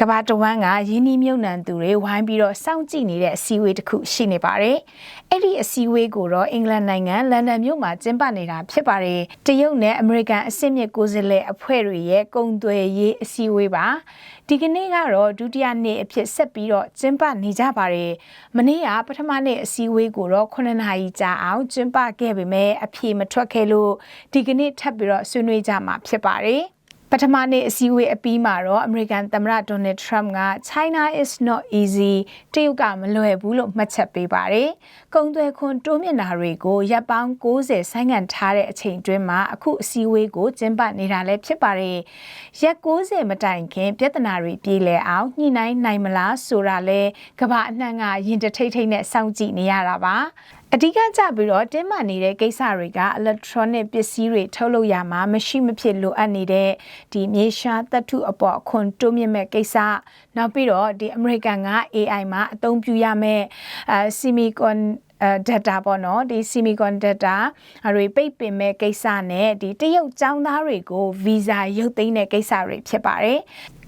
ကဘာတဝမ်းကယင်းနှီးမြုပ်နှံသူတွေဝိုင်းပြီးတော့စောင့်ကြည့်နေတဲ့အစည်းအဝေးတစ်ခုရှိနေပါတယ်။အဲ့ဒီအစည်းအဝေးကိုတော့အင်္ဂလန်နိုင်ငံလန်ဒန်မြို့မှာကျင်းပနေတာဖြစ်ပါတယ်။တရုတ်နဲ့အမေရိကန်အဆင့်မြင့်ကိုယ်စားလှယ်အဖွဲ့တွေရဲ့ကုန်သွယ်ရေးအစည်းအဝေးပါ။ဒီကနေ့ကတော့ဒုတိယနေ့အဖြစ်ဆက်ပြီးတော့ကျင်းပနေကြပါတယ်။မနေ့ကပထမနေ့အစည်းအဝေးကိုတော့9နာရီကြာအောင်ကျင်းပခဲ့ပေမဲ့အပြေမထွက်ခဲ့လို့ဒီကနေ့ထပ်ပြီးတော့ဆွေးနွေးကြမှာဖြစ်ပါတယ်။ပ ထမနေ့အစည်းအဝေးအပြီးမှာတော့အမေရိကန်သမ္မတဒေါ်နယ်ထရမ့်က China is not easy တရုတ်ကမလွယ်ဘူးလို့မှတ်ချက်ပေးပါတယ်။ကုန်သွယ်ခွန်တိုးမြင့်တာတွေကိုရပ်ပေါင်း60ဆိုင်းငံ့ထားတဲ့အချိန်တွင်းမှာအခုအစည်းအဝေးကိုကျင်းပနေတာလည်းဖြစ်ပါတယ်။ရက်60မတိုင်ခင်ပြဿနာတွေပြေလည်အောင်ညှိနှိုင်းနိုင်မလားဆိုတာလဲကမ္ဘာအနှံ့ကရင်တထိတ်ထိတ်နဲ့စောင့်ကြည့်နေရတာပါ။အဓိကကြပြီးတော့တင်းမာနေတဲ့ကိစ္စတွေက electronic ပစ္စည်းတွေထုတ်လုပ်ရမှာမရှိမဖြစ်လိုအပ်နေတဲ့ဒီမြေရှားသတ္ထုအပေါ်အခွန်တိုးမြင့်မဲ့ကိစ္စနောက်ပြီးတော့ဒီ American က AI မှာအသုံးပြုရမယ့်အဲ semicon အဲ data ပေါ့နော်ဒီ semicon data တွေပိတ်ပင်မဲ့ကိစ္စနဲ့ဒီတရုတ်ចောင်းသားတွေကို visa ရုပ်သိမ်းတဲ့ကိစ္စတွေဖြစ်ပါတယ်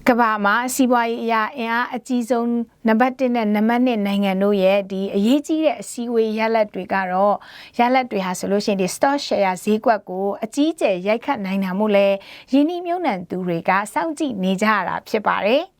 ကဘာမှာစီးပွားရေးအရာအင်အားအကြီးဆုံးနံပါတ်1နဲ့နံပါတ်2နိုင်ငံတို့ရဲ့ဒီအရေးကြီးတဲ့အစည်းအဝေးရလဒ်တွေကတော့ရလဒ်တွေဟာဆိုလို့ရှိရင်ဒီ stock share ဈေးကွက်ကိုအကြီးကျယ်ရိုက်ခတ်နိုင်တာမို့လဲယင်းနှိမ့်မြုံ နှံသူတွေကစောင့်ကြည့်နေကြရတာဖြစ်ပါတယ်။